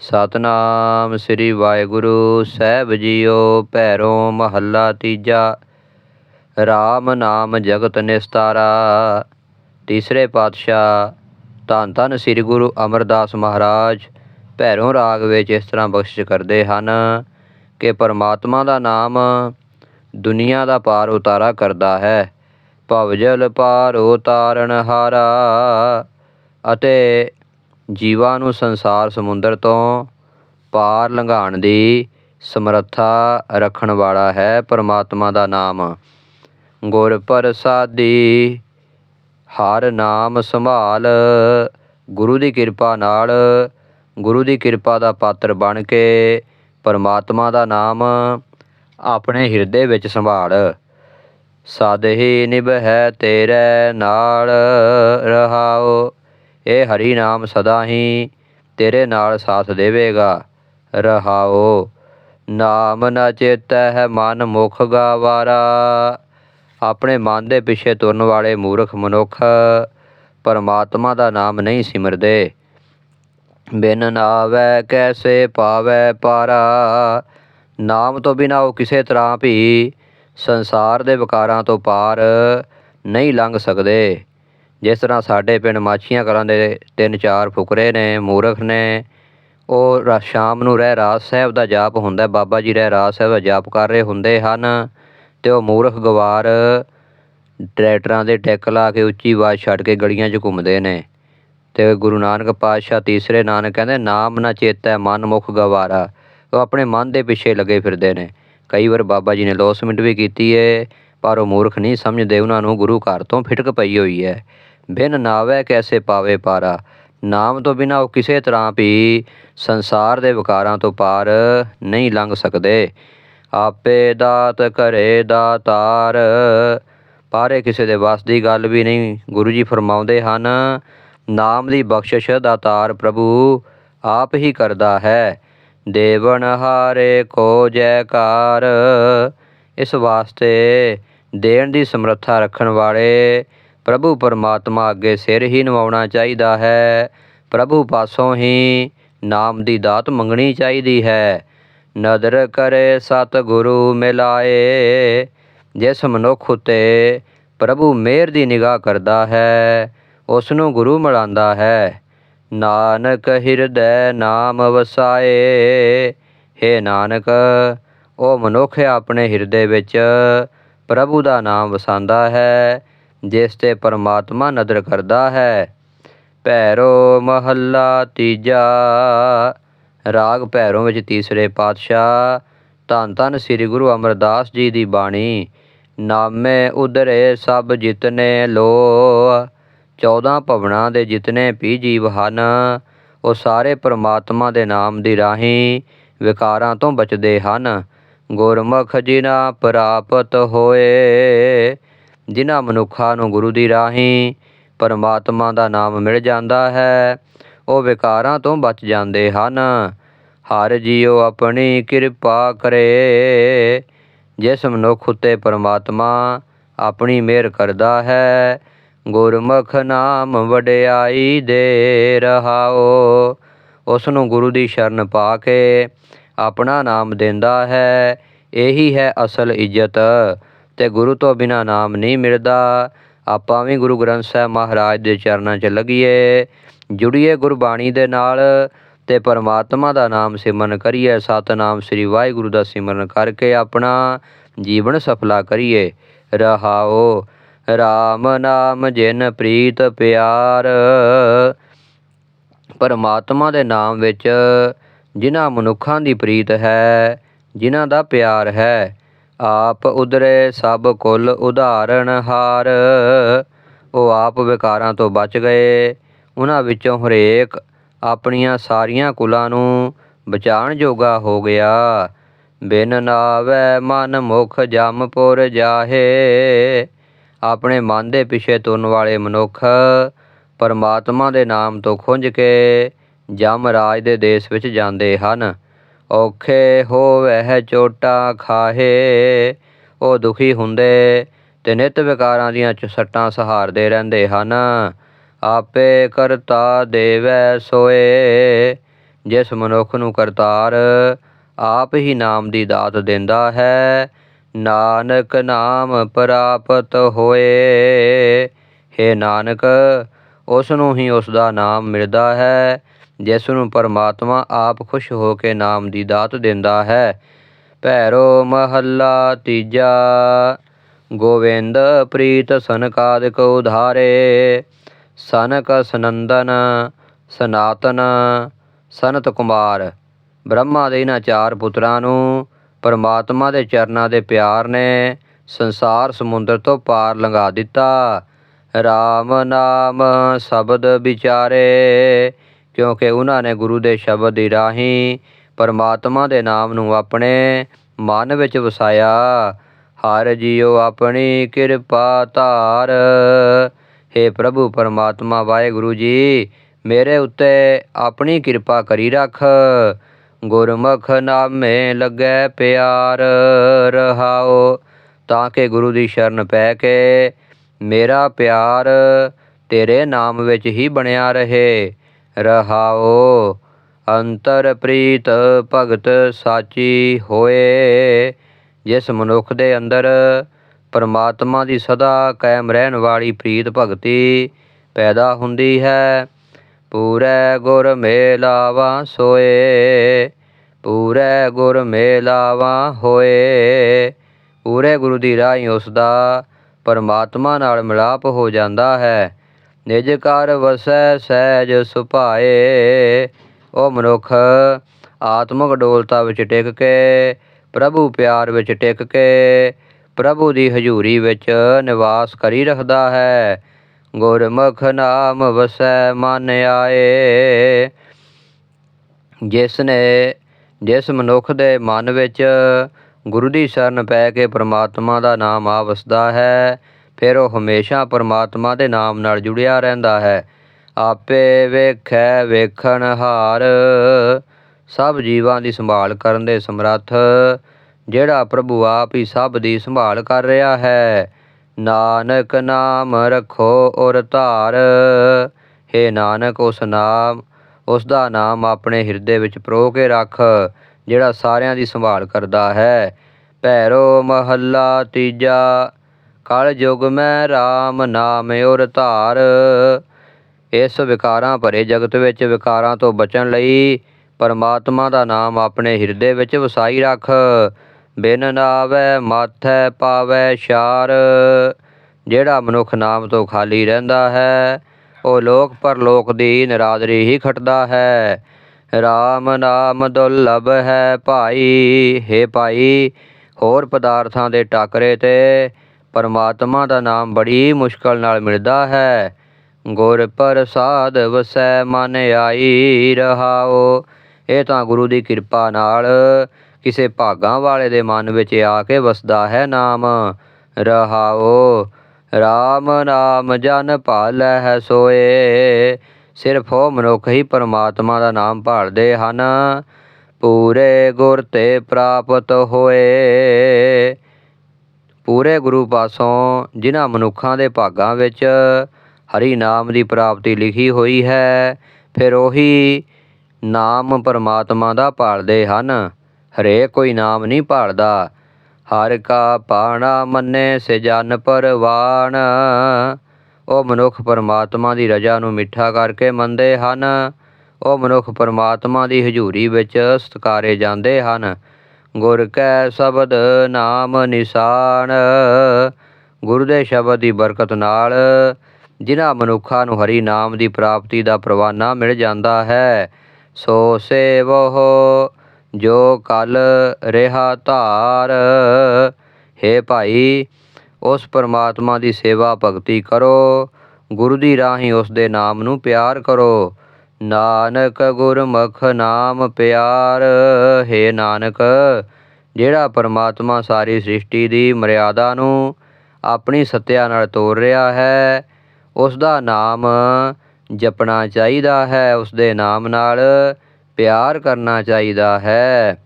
ਸਤਨਾਮ ਸ੍ਰੀ ਵਾਹਿਗੁਰੂ, ਸਾਹਿਬ ਜੀਓ, ਭੈਰੋ ਮਹੱਲਾ ਤੀਜਾ। RAM ਨਾਮ ਜਗਤ ਨਿਸਤਾਰਾ। ਤੀਸਰੇ ਪਾਤਸ਼ਾਹ, ਧੰਨ ਧੰਨ ਸ੍ਰੀ ਗੁਰੂ ਅਮਰਦਾਸ ਮਹਾਰਾਜ, ਭੈਰੋਂ ਰਾਗ ਵਿੱਚ ਇਸ ਤਰ੍ਹਾਂ ਬਖਸ਼ਿਸ਼ ਕਰਦੇ ਹਨ ਕਿ ਪਰਮਾਤਮਾ ਦਾ ਨਾਮ ਦੁਨੀਆ ਦਾ ਪਾਰ ਉਤਾਰਾ ਕਰਦਾ ਹੈ। ਭਵਜਲ ਪਾਰ ਉਤਾਰਨ ਹਾਰਾ ਅਤੇ ਜੀਵਾਂ ਨੂੰ ਸੰਸਾਰ ਸਮੁੰਦਰ ਤੋਂ ਪਾਰ ਲੰਘਾਉਣ ਦੀ ਸਮਰੱਥਾ ਰੱਖਣ ਵਾਲਾ ਹੈ ਪਰਮਾਤਮਾ ਦਾ ਨਾਮ। ਗੁਰ ਪ੍ਰਸਾਦੀ ਹਰ ਨਾਮ ਸੰਭਾਲ ਗੁਰੂ ਦੀ ਕਿਰਪਾ ਨਾਲ ਗੁਰੂ ਦੀ ਕਿਰਪਾ ਦਾ ਪਾਤਰ ਬਣ ਕੇ ਪਰਮਾਤਮਾ ਦਾ ਨਾਮ ਆਪਣੇ ਹਿਰਦੇ ਵਿੱਚ ਸੰਭਾਲ। ਸਦ ਹੀ ਨਿਭੈ ਤੇਰੇ ਨਾਲ ਰਹਾਓ। ਇਹ ਹਰੀ ਨਾਮ ਸਦਾ ਹੀ ਤੇਰੇ ਨਾਲ ਸਾਥ ਦੇਵੇਗਾ। ਰਹਾਓ, ਨਾਮ ਨ ਚੇਤੈ ਹੈ ਮਨ ਮੁਖ ਗਾਵਾਰਾ। ਆਪਣੇ ਮਨ ਦੇ ਪਿੱਛੇ ਤੁਰਨ ਵਾਲੇ ਮੂਰਖ ਮਨੁੱਖ ਪਰਮਾਤਮਾ ਦਾ ਨਾਮ ਨਹੀਂ ਸਿਮਰਦੇ। ਬਿਨ ਨਾਵੈ ਕੈਸੇ ਪਾਵੈ ਪਾਰਾ। ਨਾਮ ਤੋਂ ਬਿਨਾ ਉਹ ਕਿਸੇ ਤਰ੍ਹਾਂ ਵੀ ਸੰਸਾਰ ਦੇ ਵਿਕਾਰਾਂ ਤੋਂ ਪਾਰ ਨਹੀਂ ਲੰਘ ਸਕਦੇ। ਜਿਸ ਤਰ੍ਹਾਂ ਸਾਡੇ ਪਿੰਡ ਮਾਛੀਆਂ ਕਲਾਂ ਦੇ ਤਿੰਨ ਚਾਰ ਫੁਕਰੇ ਨੇ, ਮੂਰਖ ਨੇ, ਉਹ ਰਾ- ਸ਼ਾਮ ਨੂੰ ਰਹਿ ਰਾਜ ਸਾਹਿਬ ਦਾ ਜਾਪ ਹੁੰਦਾ, ਬਾਬਾ ਜੀ ਰਹਿ ਰਾਜ ਸਾਹਿਬ ਦਾ ਜਾਪ ਕਰ ਰਹੇ ਹੁੰਦੇ ਹਨ ਤੇ ਉਹ ਮੂਰਖ ਗਵਾਰ ਟਰੈਕਟਰਾਂ ਦੇ ਟੈਕ ਲਾ ਕੇ ਉੱਚੀ ਆਵਾਜ਼ ਛੱਡ ਕੇ ਗਲੀਆਂ 'ਚ ਘੁੰਮਦੇ ਨੇ ਤੇ ਗੁਰੂ ਨਾਨਕ ਪਾਤਸ਼ਾਹ ਤੀਸਰੇ ਨਾਨਕ ਕਹਿੰਦੇ, ਨਾਮ ਨਾ ਚੇਤਾ ਮਨ ਮੁਖ ਗਵਾਰਾ। ਉਹ ਆਪਣੇ ਮਨ ਦੇ ਪਿੱਛੇ ਲੱਗੇ ਫਿਰਦੇ ਨੇ। ਕਈ ਵਾਰ ਬਾਬਾ ਜੀ ਨੇ ਲੋਸਮੈਂਟ ਵੀ ਕੀਤੀ ਏ, ਪਰ ਉਹ ਮੂਰਖ ਨਹੀਂ ਸਮਝਦੇ, ਉਹਨਾਂ ਨੂੰ ਗੁਰੂ ਘਰ ਤੋਂ ਫਿਟਕ ਪਈ ਹੋਈ ਹੈ। ਬਿਨ ਨਾਵੇ ਕੈਸੇ ਪਾਵੇ ਪਾਰਾ? ਨਾਮ ਤੋਂ ਬਿਨਾ ਉਹ ਕਿਸੇ ਤਰ੍ਹਾਂ ਵੀ ਸੰਸਾਰ ਦੇ ਵਿਕਾਰਾਂ ਤੋਂ ਪਾਰ ਨਹੀਂ ਲੰਘ ਸਕਦੇ। ਆਪੇ ਦਾਤ ਕਰੇ ਦਾਤਾਰ। ਪਾਰੇ ਕਿਸੇ ਦੇ ਵੱਸ ਦੀ ਗੱਲ ਵੀ ਨਹੀਂ। ਗੁਰੂ ਜੀ ਫਰਮਾਉਂਦੇ ਹਨ, ਨਾਮ ਦੀ ਬਖਸ਼ਿਸ਼ ਦਾਤਾਰ ਪ੍ਰਭੂ ਆਪ ਹੀ ਕਰਦਾ ਹੈ। ਦੇਵਨ ਹਾਰੇ ਕੋ ਜੈਕਾਰ। ਇਸ ਵਾਸਤੇ ਦੇਣ ਦੀ ਸਮਰੱਥਾ ਰੱਖਣ ਵਾਲੇ ਪ੍ਰਭੂ ਪਰਮਾਤਮਾ ਅੱਗੇ ਸਿਰ ਹੀ ਨਵਾਉਣਾ ਚਾਹੀਦਾ ਹੈ। ਪ੍ਰਭੂ ਪਾਸੋਂ ਹੀ ਨਾਮ ਦੀ ਦਾਤ ਮੰਗਣੀ ਚਾਹੀਦੀ ਹੈ। ਨਦਰ ਕਰੇ ਸਤ ਗੁਰੂ ਮਿਲਾਏ, ਜਿਸ ਮਨੁੱਖ ਉਤੇ ਪ੍ਰਭੂ ਮਿਹਰ ਦੀ ਨਿਗਾਹ ਕਰਦਾ ਹੈ ਉਸ ਨੂੰ ਗੁਰੂ ਮਿਲਾਂਦਾ ਹੈ। ਨਾਨਕ ਹਿਰਦੈ ਨਾਮ ਵਸਾਏ, ਹੇ ਨਾਨਕ, ਉਹ ਮਨੁੱਖ ਆਪਣੇ ਹਿਰਦੇ ਵਿੱਚ ਪ੍ਰਭੂ ਦਾ ਨਾਮ ਵਸਾਉਂਦਾ ਹੈ। ਜਿਸ ਤੇ ਪਰਮਾਤਮਾ ਨਦਰ ਕਰਦਾ ਹੈ। ਭੈਰੋ ਮਹੱਲਾ ਤੀਜਾ। ਰਾਗ ਭੈਰੋਂ ਵਿੱਚ ਤੀਸਰੇ ਪਾਤਸ਼ਾਹ। ਧੰਨ ਧੰਨ ਸ੍ਰੀ ਗੁਰੂ ਅਮਰਦਾਸ ਜੀ ਦੀ ਬਾਣੀ। ਨਾਮੇ ਉਧਰੇ ਸਭ ਜਿਤਨੇ ਲੋ 14 ਭਵਨਾਂ ਦੇ ਜਿਤਨੇ ਵੀ ਜੀਵ ਹਨ, ਉਹ ਸਾਰੇ ਪ੍ਰਮਾਤਮਾ ਦੇ ਨਾਮ ਦੀ ਰਾਹੀਂ ਵਿਕਾਰਾਂ ਤੋਂ ਬਚਦੇ ਹਨ। ਗੁਰਮੁਖ ਜਿਨਾ ਪ੍ਰਾਪਤ ਹੋਏ ਜਿਨ੍ਹਾਂ ਮਨੁੱਖਾਂ ਨੂੰ ਗੁਰੂ ਦੀ ਰਾਹੀਂ ਪਰਮਾਤਮਾ ਦਾ ਨਾਮ ਮਿਲ ਜਾਂਦਾ ਹੈ, ਉਹ ਵਿਕਾਰਾਂ ਤੋਂ ਬਚ ਜਾਂਦੇ ਹਨ। ਹਰ ਜੀਉ ਆਪਣੀ ਕਿਰਪਾ ਕਰੇ, ਜਿਸ ਮਨੁੱਖ ਉਤੇ ਪਰਮਾਤਮਾ ਆਪਣੀ ਮਿਹਰ ਕਰਦਾ ਹੈ, ਗੁਰਮੁਖ ਨਾਮ ਵਡਿਆਈ ਦੇ ਰਹਾਓ। ਉਸ ਨੂੰ ਗੁਰੂ ਦੀ ਸ਼ਰਨ ਪਾ ਕੇ ਆਪਣਾ ਨਾਮ ਦਿੰਦਾ ਹੈ, ਇਹੀ ਹੈ ਅਸਲ ਇੱਜ਼ਤ। ਤੇ ਗੁਰੂ ਤੋਂ ਬਿਨਾ ਨਾਮ ਨਹੀਂ ਮਿਲਦਾ। ਆਪਾਂ ਵੀ ਗੁਰੂ ਗ੍ਰੰਥ ਸਾਹਿਬ ਮਹਾਰਾਜ ਦੇ ਚਰਨਾਂ 'ਚ ਲੱਗੀਏ, ਜੁੜੀਏ ਗੁਰਬਾਣੀ ਦੇ ਨਾਲ ਤੇ ਪਰਮਾਤਮਾ ਦਾ ਨਾਮ ਸਿਮਰਨ ਕਰੀਏ, ਸਤਨਾਮ ਸ੍ਰੀ ਵਾਹਿਗੁਰੂ ਦਾ ਸਿਮਰਨ ਕਰਕੇ ਆਪਣਾ ਜੀਵਨ ਸਫਲਾ ਕਰੀਏ। ਰਹਾਓ RAM ਨਾਮ ਜਿਨ ਪ੍ਰੀਤ ਪਿਆਰ, ਪਰਮਾਤਮਾ ਦੇ ਨਾਮ ਵਿੱਚ ਜਿਨ੍ਹਾਂ ਮਨੁੱਖਾਂ ਦੀ ਪ੍ਰੀਤ ਹੈ, ਜਿਨ੍ਹਾਂ ਦਾ ਪਿਆਰ ਹੈ ਆਪ ਉਧਰੇ ਸਭ ਕੁੱਲ ਉਦਾਹਰਣ ਹਾਰ। ਉਹ ਆਪ ਵਿਕਾਰਾਂ ਤੋਂ ਬਚ ਗਏ। ਉਹਨਾਂ ਵਿੱਚੋਂ ਹਰੇਕ ਆਪਣੀਆਂ ਸਾਰੀਆਂ ਕੁਲਾਂ ਨੂੰ ਬਚਾਉਣ ਜੋਗਾ ਹੋ ਗਿਆ। ਬਿਨ ਨਾਵੈ ਮਨ ਮੁਖ ਜਮਪੁਰ ਜਾਹੇ। ਆਪਣੇ ਮਨ ਦੇ ਪਿੱਛੇ ਤੁਰਨ ਵਾਲੇ ਮਨੁੱਖ ਪਰਮਾਤਮਾ ਦੇ ਨਾਮ ਤੋਂ ਖੁੰਝ ਕੇ ਜਮ ਰਾਜ ਦੇ ਦੇਸ਼ ਵਿੱਚ ਜਾਂਦੇ ਹਨ। ਔਖੇ ਹੋਵੈ ਚੋਟਾਂ ਖਾਹੇ, ਉਹ ਦੁਖੀ ਹੁੰਦੇ ਤੇ ਨਿਤ ਵਿਕਾਰਾਂ ਦੀਆਂ ਚ- ਸੱਟਾਂ ਸਹਾਰਦੇ ਰਹਿੰਦੇ ਹਨ। ਆਪੇ ਕਰਤਾ ਦੇਵੈ ਸੋਏ, ਜਿਸ ਮਨੁੱਖ ਨੂੰ ਕਰਤਾਰ ਆਪ ਹੀ ਨਾਮ ਦੀ ਦਾਤ ਦਿੰਦਾ ਹੈ। ਨਾਨਕ ਨਾਮ ਪ੍ਰਾਪਤ ਹੋਏ हे ਨਾਨਕ, ਉਸ ਨੂੰ ਹੀ ਉਸ ਦਾ ਨਾਮ ਮਿਲਦਾ ਹੈ। ਜਿਸ ਨੂੰ ਪਰਮਾਤਮਾ ਆਪ ਖੁਸ਼ ਹੋ ਕੇ ਨਾਮ ਦੀ ਦਾਤ ਦਿੰਦਾ ਹੈ। ਭੈਰੋ ਮਹੱਲਾ ਤੀਜਾ ਗੋਵਿੰਦ ਪ੍ਰੀਤ ਸਨਕਾਦਿਕ ਉਧਾਰੇ, ਸਨਕ ਸਨੰਦਨ, ਸਨਾਤਨ ਸਨਤ ਕੁਮਾਰ। ਬ੍ਰਹਮਾ ਦੇ ਇਹਨਾਂ ਚਾਰ ਪੁੱਤਰਾਂ ਨੂੰ ਪਰਮਾਤਮਾ ਦੇ ਚਰਨਾਂ ਦੇ ਪਿਆਰ ਨੇ ਸੰਸਾਰ ਸਮੁੰਦਰ ਤੋਂ ਪਾਰ ਲੰਘਾ ਦਿੱਤਾ। RAM ਨਾਮ ਸ਼ਬਦ ਵਿਚਾਰੇ ਕਿਉਂਕਿ ਉਹਨਾਂ ਨੇ ਗੁਰੂ ਦੇ ਸ਼ਬਦ ਦੀ ਰਾਹੀਂ ਪਰਮਾਤਮਾ ਦੇ ਨਾਮ ਨੂੰ ਆਪਣੇ ਮਨ ਵਿੱਚ ਵਸਾਇਆ। ਹਰ ਜੀਓ ਆਪਣੀ ਕਿਰਪਾ ਧਾਰ। हे ਪ੍ਰਭੂ ਪਰਮਾਤਮਾ, ਵਾਹਿਗੁਰੂ ਜੀ, ਮੇਰੇ ਉੱਤੇ ਆਪਣੀ ਕਿਰਪਾ ਕਰੀ ਰੱਖ। ਗੁਰਮੁਖ ਨਾਮੇ ਲੱਗੈ ਪਿਆਰ, ਰਹਾਓ ਤਾਂ ਕਿ ਗੁਰੂ ਦੀ ਸ਼ਰਨ ਪੈ ਕੇ ਮੇਰਾ ਪਿਆਰ ਤੇਰੇ ਨਾਮ ਵਿੱਚ ਹੀ ਬਣਿਆ ਰਹੇ। ਰਹਾਓ। ਅੰਤਰ ਪ੍ਰੀਤ ਭਗਤ ਸਾਚੀ ਹੋਏ। ਜਿਸ ਮਨੁੱਖ ਦੇ ਅੰਦਰ ਪਰਮਾਤਮਾ ਦੀ ਸਦਾ ਕਾਇਮ ਰਹਿਣ ਵਾਲੀ ਪ੍ਰੀਤ ਭਗਤੀ ਪੈਦਾ ਹੁੰਦੀ ਹੈ, ਪੂਰੇ ਗੁਰ ਮੇਲਾਵਾ ਸੋਏ। ਪੂਰੇ ਗੁਰ ਮੇਲਾਵਾ ਹੋਏ। ਪੂਰੇ ਗੁਰੂ ਦੀ ਰਾਹੀਂ ਉਸ ਦਾ ਪਰਮਾਤਮਾ ਨਾਲ ਮਿਲਾਪ ਹੋ ਜਾਂਦਾ ਹੈ। ਨਿਜ ਕਰ ਵਸੈ ਸਹਿਜ ਸੁਭਾਏ, ਉਹ ਮਨੁੱਖ ਆਤਮਿਕ ਡੋਲਤਾ ਵਿੱਚ ਟਿਕ ਕੇ, ਪ੍ਰਭੂ ਪਿਆਰ ਵਿੱਚ ਟਿਕ ਕੇ, ਪ੍ਰਭੂ ਦੀ ਹਜ਼ੂਰੀ ਵਿੱਚ ਨਿਵਾਸ ਕਰੀ ਰੱਖਦਾ ਹੈ। ਗੁਰਮੁਖ ਨਾਮ ਵਸੈ ਮਨ ਆਏ। ਜਿਸ ਨੇ, ਜਿਸ ਮਨੁੱਖ ਦੇ ਮਨ ਵਿੱਚ ਗੁਰੂ ਦੀ ਸ਼ਰਨ ਪੈ ਕੇ ਪ੍ਰਮਾਤਮਾ ਦਾ ਨਾਮ ਆ ਵਸਦਾ ਹੈ ਫਿਰ ਉਹ ਹਮੇਸ਼ਾ ਪਰਮਾਤਮਾ ਦੇ ਨਾਮ ਨਾਲ ਜੁੜਿਆ ਰਹਿੰਦਾ ਹੈ। ਆਪੇ ਵੇਖੈ ਵੇਖਣ ਹਾਰ। ਸਭ ਜੀਵਾਂ ਦੀ ਸੰਭਾਲ ਕਰਨ ਦੇ ਸਮਰੱਥ। ਜਿਹੜਾ ਪ੍ਰਭੂ ਆਪ ਹੀ ਸਭ ਦੀ ਸੰਭਾਲ ਕਰ ਰਿਹਾ ਹੈ। ਨਾਨਕ ਨਾਮ ਰੱਖੋ ਔਰ ਧਾਰ। हे ਨਾਨਕ, ਉਸ ਨਾਮ, ਉਸ ਦਾ ਨਾਮ ਆਪਣੇ ਹਿਰਦੇ ਵਿੱਚ ਪ੍ਰੋ ਕੇ ਰੱਖ, ਜਿਹੜਾ ਸਾਰਿਆਂ ਦੀ ਸੰਭਾਲ ਕਰਦਾ ਹੈ। ਭੈਰੋ ਮਹੱਲਾ ਤੀਜਾ ਕਲ ਯੁਗ ਮੈਂ RAM ਨਾਮ ਔਰ ਧਾਰ। ਇਸ ਵਿਕਾਰਾਂ ਭਰੇ ਜਗਤ ਵਿੱਚ ਵਿਕਾਰਾਂ ਤੋਂ ਬਚਣ ਲਈ ਪਰਮਾਤਮਾ ਦਾ ਨਾਮ ਆਪਣੇ ਹਿਰਦੇ ਵਿੱਚ ਵਸਾਈ ਰੱਖ। ਬਿਨ ਨਾਵੈ ਮਾਥੈ ਪਾਵੈ ਸ਼ਾਰ ਜਿਹੜਾ ਮਨੁੱਖ ਨਾਮ ਤੋਂ ਖਾਲੀ ਰਹਿੰਦਾ ਹੈ, ਉਹ ਲੋਕ ਪਰਲੋਕ ਦੀ ਨਰਾਦਰੀ ਹੀ ਖਟਦਾ ਹੈ। RAM ਨਾਮ ਦੁਰਲਭ ਹੈ ਭਾਈ ਹੈ ਭਾਈ, ਹੋਰ ਪਦਾਰਥਾਂ ਦੇ ਟਾਕਰੇ ਤੇ ਪਰਮਾਤਮਾ ਦਾ ਨਾਮ ਬੜੀ ਮੁਸ਼ਕਲ ਨਾਲ ਮਿਲਦਾ ਹੈ। ਗੁਰ ਪ੍ਰਸਾਦ ਵਸੈ ਮਨ ਆਈ ਰਹਾਓ ਇਹ ਤਾਂ ਗੁਰੂ ਦੀ ਕਿਰਪਾ ਨਾਲ ਕਿਸੇ ਭਾਗਾਂ ਵਾਲੇ ਦੇ ਮਨ ਵਿੱਚ ਆ ਕੇ ਵਸਦਾ ਹੈ ਨਾਮ। ਰਹਾਓ RAM ਨਾਮ ਜਨ ਭਾਲੈ ਹੈ ਸੋਏ। ਸਿਰਫ ਉਹ ਮਨੁੱਖ ਹੀ ਪਰਮਾਤਮਾ ਦਾ ਨਾਮ ਭਾਲਦੇ ਹਨ। ਪੂਰੇ ਗੁਰ ਤੇ ਪ੍ਰਾਪਤ ਹੋਏ। ਪੂਰੇ ਗੁਰੂ ਪਾਸੋਂ ਜਿਨ੍ਹਾਂ ਮਨੁੱਖਾਂ ਦੇ ਭਾਗਾਂ ਵਿੱਚ ਹਰੀ ਨਾਮ ਦੀ ਪ੍ਰਾਪਤੀ ਲਿਖੀ ਹੋਈ ਹੈ, ਫਿਰ ਉਹੀ ਨਾਮ ਪਰਮਾਤਮਾ ਦਾ ਭਾਲਦੇ ਹਨ। ਹਰੇਕ ਕੋਈ ਨਾਮ ਨਹੀਂ ਭਾਲਦਾ। ਹਰ ਕਾ ਪਾਣਾ ਮੰਨੇ ਸਿਜਨ ਪਰਵਾਣ। ਉਹ ਮਨੁੱਖ ਪਰਮਾਤਮਾ ਦੀ ਰਜਾ ਨੂੰ ਮਿੱਠਾ ਕਰਕੇ ਮੰਨਦੇ ਹਨ। ਉਹ ਮਨੁੱਖ ਪਰਮਾਤਮਾ ਦੀ ਹਜ਼ੂਰੀ ਵਿੱਚ ਸਤਕਾਰੇ ਜਾਂਦੇ ਹਨ। ਗੁਰ ਕੈ ਸ਼ਬਦ ਨਾਮ ਨਿਸ਼ਾਨ। ਗੁਰੂ ਦੇ ਸ਼ਬਦ ਦੀ ਬਰਕਤ ਨਾਲ ਜਿਨ੍ਹਾਂ ਮਨੁੱਖਾਂ ਨੂੰ ਹਰੀ ਨਾਮ ਦੀ ਪ੍ਰਾਪਤੀ ਦਾ ਪ੍ਰਵਾਨਾ ਮਿਲ ਜਾਂਦਾ ਹੈ, ਸੋ ਸੇਵੋ ਜੋ ਕਲ ਰਿਹਾ ਧਾਰ। ਹੈ ਭਾਈ, ਉਸ ਪਰਮਾਤਮਾ ਦੀ ਸੇਵਾ ਭਗਤੀ ਕਰੋ, ਗੁਰੂ ਦੀ ਰਾਹੀਂ ਉਸ ਦੇ ਨਾਮ ਨੂੰ ਪਿਆਰ ਕਰੋ। ਨਾਨਕ ਗੁਰਮੁਖ ਨਾਮ ਪਿਆਰ, ਹੈ ਨਾਨਕ, ਜਿਹੜਾ ਪਰਮਾਤਮਾ ਸਾਰੀ ਸ੍ਰਿਸ਼ਟੀ ਦੀ ਮਰਿਆਦਾ ਨੂੰ ਆਪਣੀ ਸੱਤਿਆ ਨਾਲ ਤੋੜ ਰਿਹਾ ਹੈ ਉਸ ਦਾ ਨਾਮ ਜਪਣਾ ਚਾਹੀਦਾ ਹੈ ਉਸ ਦੇ ਨਾਮ ਨਾਲ ਪਿਆਰ ਕਰਨਾ ਚਾਹੀਦਾ ਹੈ।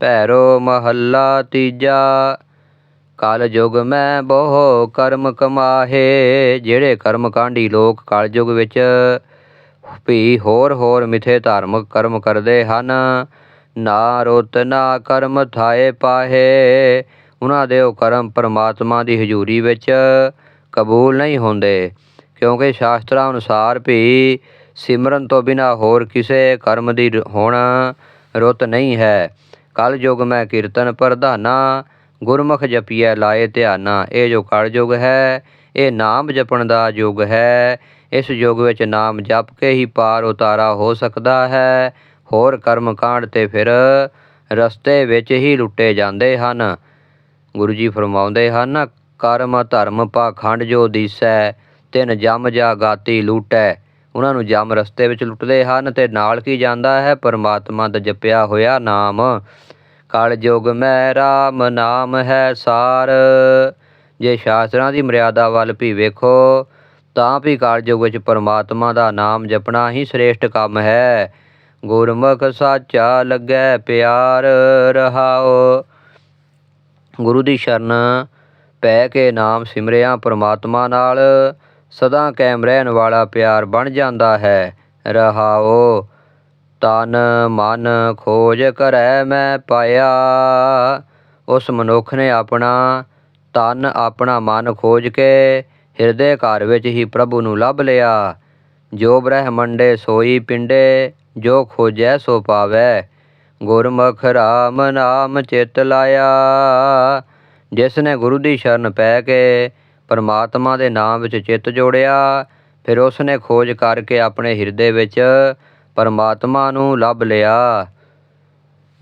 ਭੈਰੋ ਮਹੱਲਾ ਤੀਜਾ, ਕਲ ਯੁਗ ਮੈਂ ਬਹੁ ਕਰਮ ਕਮਾਹੇ, ਜਿਹੜੇ ਕਰਮ ਕਾਂਢੀ ਲੋਕ ਕਲ ਯੁਗ ਵਿੱਚ ਭੀ ਹੋਰ ਹੋਰ ਮਿਥੇ ਧਾਰਮਿਕ ਕਰਮ ਕਰਦੇ ਹਨ। ਨਾ ਰੁੱਤ, ਨਾ ਕਰਮ ਥਾਏ ਪਾਹੇ। ਉਹਨਾਂ ਦੇ ਉਹ ਕਰਮ ਪਰਮਾਤਮਾ ਦੀ ਹਜ਼ੂਰੀ ਵਿੱਚ ਕਬੂਲ ਨਹੀਂ ਹੁੰਦੇ। ਕਿਉਂਕਿ ਸ਼ਾਸਤਰਾਂ ਅਨੁਸਾਰ ਵੀ ਸਿਮਰਨ ਤੋਂ ਬਿਨਾ ਹੋਰ ਕਿਸੇ ਕਰਮ ਦੀ ਰ- ਹੁਣ ਰੁੱਤ ਨਹੀਂ ਹੈ। ਕਲ ਯੁਗ ਮੈਂ ਕੀਰਤਨ ਪ੍ਰਧਾਨਾ, ਗੁਰਮੁਖ ਜਪੀਐ ਲਾਏ ਧਿਆਨਾ। ਇਹ ਜੋ ਕਲ ਯੁਗ ਹੈ, ਇਹ ਨਾਮ ਜਪਣ ਦਾ ਯੁਗ ਹੈ। ਇਸ ਯੁੱਗ ਵਿੱਚ ਨਾਮ ਜਪ ਕੇ ਹੀ ਪਾਰ ਉਤਾਰਾ ਹੋ ਸਕਦਾ ਹੈ। ਹੋਰ ਕਰਮ ਕਾਂਡ ਤੇ ਫਿਰ ਰਸਤੇ ਵਿੱਚ ਹੀ ਲੁੱਟੇ ਜਾਂਦੇ ਹਨ। ਗੁਰੂ ਜੀ ਫਰਮਾਉਂਦੇ ਹਨ, ਕਰਮ, ਧਰਮ, ਪਾਖੰਡ ਜੋ ਦੀਸੈ, ਤਿਨ ਜਮ ਜਾ ਗਾਤੀ ਲੂਟੈ। ਉਹਨਾਂ ਨੂੰ ਜਮ ਰਸਤੇ ਵਿੱਚ ਲੁੱਟਦੇ ਹਨ ਤੇ ਨਾਲ ਕੀ ਜਾਂਦਾ ਹੈ? ਪਰਮਾਤਮਾ ਦਾ ਜਪਿਆ ਹੋਇਆ ਨਾਮ, ਕਲ ਯੁਗ ਮੈਂ ਰਾਮ ਨਾਮ ਹੈ ਸਾਰ। ਜੇ ਸ਼ਾਸਤਰਾਂ ਦੀ ਮਰਿਆਦਾ ਵੱਲ ਵੀ ਵੇਖੋ ਤਾਂ ਵੀ ਕਲ ਵਿੱਚ ਪਰਮਾਤਮਾ ਦਾ ਨਾਮ ਜਪਣਾ ਹੀ ਸ੍ਰੇਸ਼ਟ ਕੰਮ ਹੈ। ਗੁਰਮੁਖ ਸਾਚਾ ਲੱਗੈ ਪਿਆਰ ਰਹਾਓ ਗੁਰੂ ਦੀ ਸ਼ਰਨ ਪੈ ਕੇ ਨਾਮ ਸਿਮਰਿਆ ਪ੍ਰਮਾਤਮਾ ਨਾਲ। ਸਦਾ ਕਾਇਮ ਰਹਿਣ ਵਾਲਾ ਪਿਆਰ ਬਣ ਜਾਂਦਾ ਹੈ। ਰਹਾਓ ਤਨ ਮਨ ਖੋਜ ਕਰੈ ਮੈਂ ਪਾਇਆ। ਉਸ ਮਨੁੱਖ ਨੇ ਆਪਣਾ ਤਨ ਆਪਣਾ ਮਨ ਖੋਜ ਕੇ ਹਿਰਦੇ ਘਰ ਵਿੱਚ ਹੀ ਪ੍ਰਭੂ ਨੂੰ ਲੱਭ ਲਿਆ। ਜੋ ਬ੍ਰਹਮੰਡੇ ਸੋਈ ਪਿੰਡੇ, ਜੋ ਖੋਜੈ ਸੋ ਪਾਵੈ। ਗੁਰਮੁਖ ਰਾਮ ਨਾਮ ਚਿਤ ਲਾਇਆ। ਜਿਸ ਨੇ ਗੁਰੂ ਦੀ ਸ਼ਰਨ ਪੈ ਕੇ ਪਰਮਾਤਮਾ ਦੇ ਨਾਮ ਵਿੱਚ ਚਿੱਤ ਜੋੜਿਆ, ਫਿਰ ਉਸ ਨੇ ਖੋਜ ਕਰਕੇ ਆਪਣੇ ਹਿਰਦੇ ਵਿੱਚ ਪਰਮਾਤਮਾ ਨੂੰ ਲੱਭ ਲਿਆ।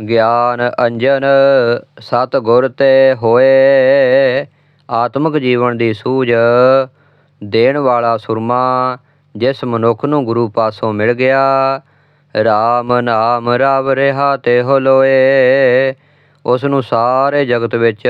ਗਿਆਨ ਅੰਜਨ ਸਤ ਗੁਰ ਤੇ ਹੋਏ। ਆਤਮਿਕ ਜੀਵਨ ਦੀ ਸੂਝ ਦੇਣ ਵਾਲਾ ਸੁਰਮਾ ਜਿਸ ਮਨੁੱਖ ਨੂੰ ਗੁਰੂ ਪਾਸੋਂ ਮਿਲ ਗਿਆ RAM ਨਾਮ ਰਵ ਰਿਹਾ ਤੇ ਹੋਲੋਏ। ਉਸ ਨੂੰ ਸਾਰੇ ਜਗਤ ਵਿੱਚ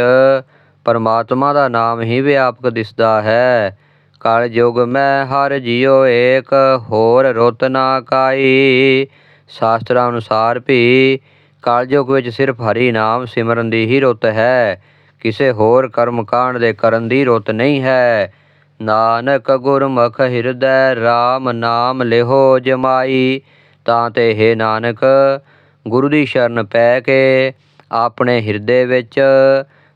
ਪਰਮਾਤਮਾ ਦਾ ਨਾਮ ਹੀ ਵਿਆਪਕ ਦਿਸਦਾ ਹੈ। ਕਲ ਯੁਗ ਮੈਂ ਹਰ ਜਿਉ ਏਕ, ਹੋਰ ਰੁੱਤ ਨਾ ਕਾਈ। ਸ਼ਾਸਤਰਾਂ ਅਨੁਸਾਰ ਵੀ ਕਲ ਯੁਗ ਵਿੱਚ ਸਿਰਫ ਹਰੀ ਨਾਮ ਸਿਮਰਨ ਦੀ ਹੀ ਰੁੱਤ ਹੈ। ਕਿਸੇ ਹੋਰ ਕਰਮ ਕਾਂਡ ਦੇ ਕਰਨ ਦੀ ਰੁੱਤ ਨਹੀਂ ਹੈ। ਨਾਨਕ ਗੁਰਮੁਖ ਹਿਰਦੈ RAM ਨਾਮ ਲਿਹੋ ਜਮਾਈ। ਤਾਂ ਤੇ ਹੈ ਨਾਨਕ, ਗੁਰੂ ਦੀ ਸ਼ਰਨ ਪੈ ਕੇ ਆਪਣੇ ਹਿਰਦੇ ਵਿੱਚ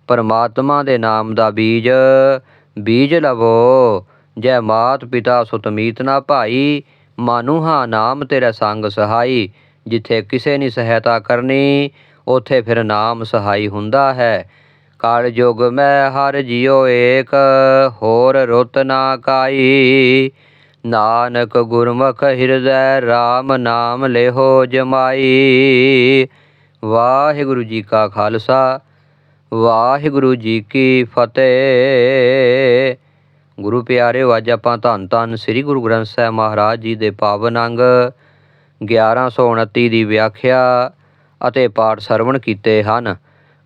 ਪਰਮਾਤਮਾ ਦੇ ਨਾਮ ਦਾ ਬੀਜ ਬੀਜ ਲਵੋ। ਜੈ ਮਾਤ ਪਿਤਾ ਸੁਤ ਮੀਤ ਨਾ ਭਾਈ ਮਾਨੂ ਹਾਂ ਨਾਮ ਤੇਰਾ ਸੰਗ ਸਹਾਈ। ਜਿੱਥੇ ਕਿਸੇ ਨੇ ਸਹਾਇਤਾ ਕਰਨੀ, ਉਥੇ ਫਿਰ ਨਾਮ ਸਹਾਈ ਹੁੰਦਾ ਹੈ। ਕਾਲ ਯੁਗ ਮੈਂ ਹਰ ਜਿਉ ਏਕ, ਹੋਰ ਰੁੱਤ ਨਾ ਕਾਈ। ਨਾਨਕ ਗੁਰਮੁਖ ਹਿਰਦੈ RAM ਨਾਮ ਲਿਹੋ ਜਮਾਈ। ਵਾਹਿਗੁਰੂ ਜੀ ਕਾ ਖਾਲਸਾ, ਵਾਹਿਗੁਰੂ ਜੀ ਕੀ ਫਤਿਹ। ਗੁਰੂ ਪਿਆਰਿਓ ਅੱਜ ਆਪਾਂ ਧੰਨ ਧੰਨ ਸ੍ਰੀ ਗੁਰੂ ਗ੍ਰੰਥ ਸਾਹਿਬ ਮਹਾਰਾਜ ਜੀ ਦੇ ਪਾਵਨ ਅੰਗ 1129 ਦੀ ਵਿਆਖਿਆ ਅਤੇ ਪਾਠ ਸਰਵਣ ਕੀਤੇ ਹਨ।